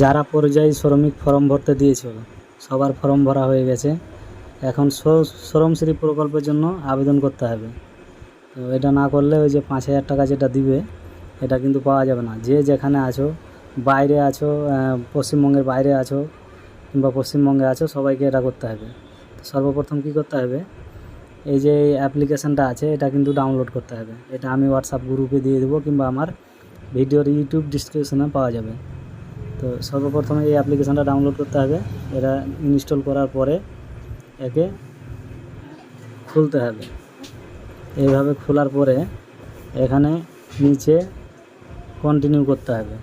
যারা পরিযায়ী শ্রমিক ফর্ম ভরতে দিয়েছিল, সবার ফর্ম ভরা হয়ে গেছে। এখন শ্রমশ্রী প্রকল্পের জন্য আবেদন করতে হবে। তো এটা না করলে ওই যে পাঁচ হাজার টাকা যেটা দিবে, এটা কিন্তু পাওয়া যাবে না। যে যেখানে আছো, বাইরে আছো পশ্চিমবঙ্গের বাইরে আছো কিংবা পশ্চিমবঙ্গে আছো, সবাইকে এটা করতে হবে। তো সর্বপ্রথম কী করতে হবে? এই যে অ্যাপ্লিকেশানটা আছে, এটা কিন্তু ডাউনলোড করতে হবে। এটা আমি হোয়াটসঅ্যাপ গ্রুপে দিয়ে দেবো কিংবা আমার ভিডিওর ইউটিউব ডিসক্রিপশনে পাওয়া যাবে। তো সর্বপ্রথমে এই অ্যাপ্লিকেশানটা ডাউনলোড করতে হবে। এটা ইনস্টল করার পরে একে খুলতে হবে। এইভাবে খোলার পরে এখানে নিচে কন্টিনিউ করতে হবে।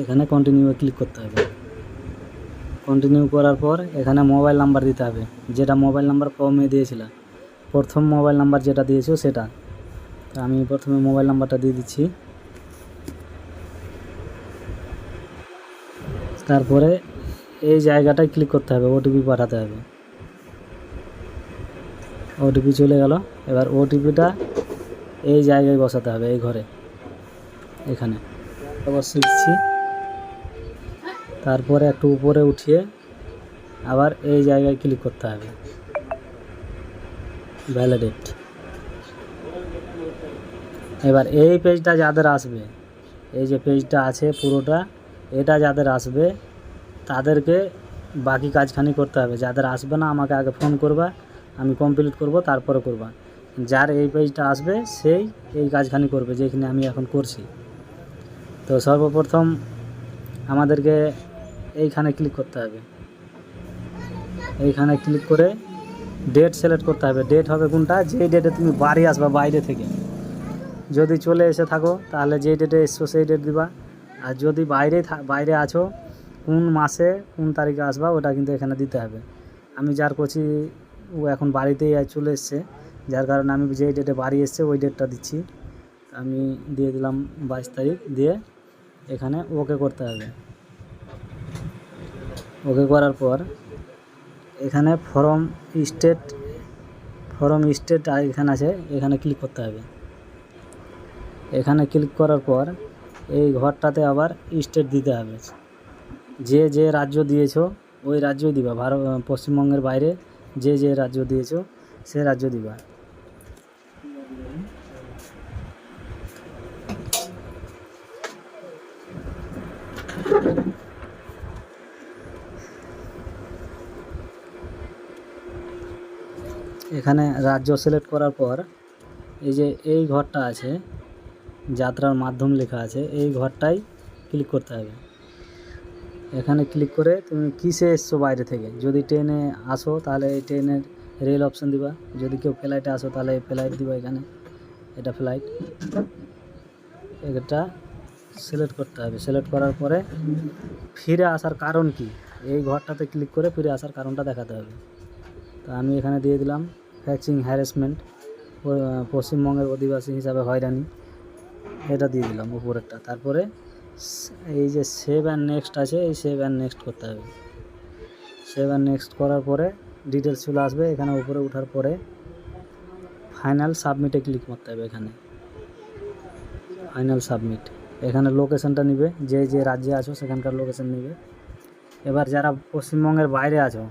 এখানে কন্টিনিউ ক্লিক করতে হবে। কন্টিনিউ করার পর এখানে মোবাইল নাম্বার দিতে হবে। যেটা মোবাইল নাম্বার ফর্মে দিয়েছিলাম প্রথম মোবাইল নাম্বার যেটা দিয়েছ সেটা। তো আমি প্রথমে মোবাইল নাম্বারটা দিয়ে দিচ্ছি। তারপরে এই জায়গাটায় ক্লিক করতে হবে ওটিপি পাঠাতে হবে। ওটিপি চলে গেল, এবার ওটিপিটা এই জায়গায় বসাতে হবে, এই ঘরে, এখানে। বসিয়ে দিচ্ছি। তারপরে একটু উপরে উঠিয়ে আবার এই জায়গায় ক্লিক করতে হবে। ভ্যালিডেট এবার এই পেজটা যাদের আসবে, এই যে পেজটা আছে পুরোটা এটা যাদের আসবে, তাদেরকে বাকি কাজখানি করতে হবে। যাদের আসবে না, আমাকে আগে ফোন করবা, আমি কমপ্লিট করব, তারপরে করবা। যার এই পেজটা আসবে, সেই এই কাজখানি করবে যেখানে আমি এখন করছি। তো সর্বপ্রথম আমাদেরকে এইখানে ক্লিক করতে হবে। এইখানে ক্লিক করে ডেট সিলেক্ট করতে হবে। ডেট হবে কোনটা? যেই ডেটে তুমি বাড়ি আসবা বাইরে থেকে। যদি চলে এসে থাকো, তাহলে যেই ডেটে এসছো, সেই ডেট দিবা। আর যদি বাইরে বাইরে আছো, কোন মাসে কোন তারিখে আসবা, ওটা কিন্তু এখানে দিতে হবে। আমি যার করছি ও এখন বাড়িতেই চলে এসছে। যার কারণে আমি যেই ডেটে বাড়ি এসছে, ওই ডেটটা দিচ্ছি। আমি দিয়ে দিলাম বাইশ তারিখ দিয়ে এখানে ওকে করতে হবে। ওকে করার পর এখানে ফর্ম স্টেট ফর্ম স্টেট এখানে আছে, এখানে ক্লিক করতে হবে। এখানে ক্লিক করার পর এই ঘরটাতে আবার স্টেট দিতে হবে। যে যে রাজ্য দিয়েছ, ওই রাজ্যই দিবা। ভারত পশ্চিমবঙ্গের বাইরে যে যে রাজ্য দিয়েছ, সে রাজ্য দিবা। এখানে রাজ্য সিলেক্ট করার পর, এই যে এই ঘরটা আছে যাত্রার মাধ্যম লেখা আছে, এই ঘরটাই ক্লিক করতে হবে। এখানে ক্লিক করে তুমি কিসে এসছো বাইরে থেকে? যদি ট্রেনে আসো তাহলে এই ট্রেনের রেল অপশন দিবা। যদি কেউ ফ্লাইটে আসো তাহলে ফ্লাইট দিবা এখানে। এটা ফ্লাইট এটা সিলেক্ট করতে হবে। সিলেক্ট করার পরে ফিরে আসার কারণ কি? এই ঘরটাতে ক্লিক করে ফিরে আসার কারণটা দেখাতে হবে। তো আমি এখানে দিয়ে দিলাম ফ্যাক্সিং হ্যারাসমেন্ট পশ্চিমবঙ্গের অধিবাসী হিসাবে হয়রানি। এটা দিয়ে দিলাম উপরেরটা। তারপরে এই যে সেভ অ্যান্ড নেক্সট আছে, এই সেভ অ্যান্ড নেক্সট করতে হবে। সেভ অ্যান্ড নেক্সট করার পরে ডিটেলস চলে আসবে, এখানে উপরে ওঠার পরে ফাইনাল সাবমিটে ক্লিক করতে হবে এখানে। ফাইনাল সাবমিট এখানে লোকেশনটা নিবে, যে যে রাজ্যে আছো সেখানকার লোকেশন নিবে। এবার যারা পশ্চিমবঙ্গের বাইরে আছো,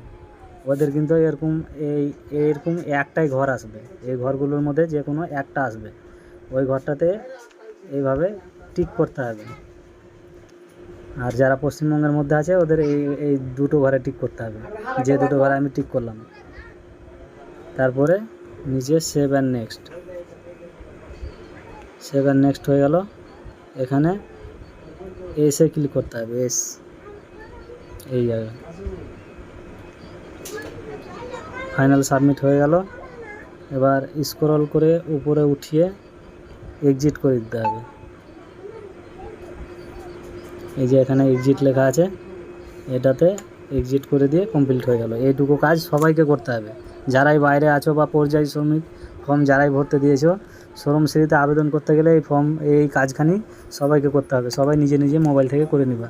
ওদের কিন্তু এরকম এই, এরকম একটাই ঘর আসবে। এই ঘরগুলোর মধ্যে যে কোনো একটা আসবে। ওই ঘরটাতে এইভাবে টিক করতে হবে। আর যারা পশ্চিমবঙ্গের মধ্যে আছে, ওদের এই এই দুটো ঘরে টিক করতে হবে। যে দুটো ঘরে আমি টিক করলাম। তারপরে নিচে save and next save and next হয়ে গেল। এখানে এসে ক্লিক করতে হবে এস এই জায়গায়। ফাইনাল সাবমিট হয়ে গেল। এবার স্ক্রল করে উপরে উঠিয়ে এক্সিট করে দিতে হবে। এই যে এখানে এক্সিট লেখা আছে, এটাতে এক্সিট করে দিয়ে কমপ্লিট হয়ে গেল। এইটুকু কাজ সবাইকে করতে হবে। যারাই বাইরে আছো বা পর্যায়ী শ্রমিক ফর্ম যারাই ভরতে দিয়েছ শ্রমশ্রীতে আবেদন করতে গেলে এই ফর্ম এই কাজখানি সবাইকে করতে হবে। সবাই নিজে নিজে মোবাইল থেকে করে নিবা।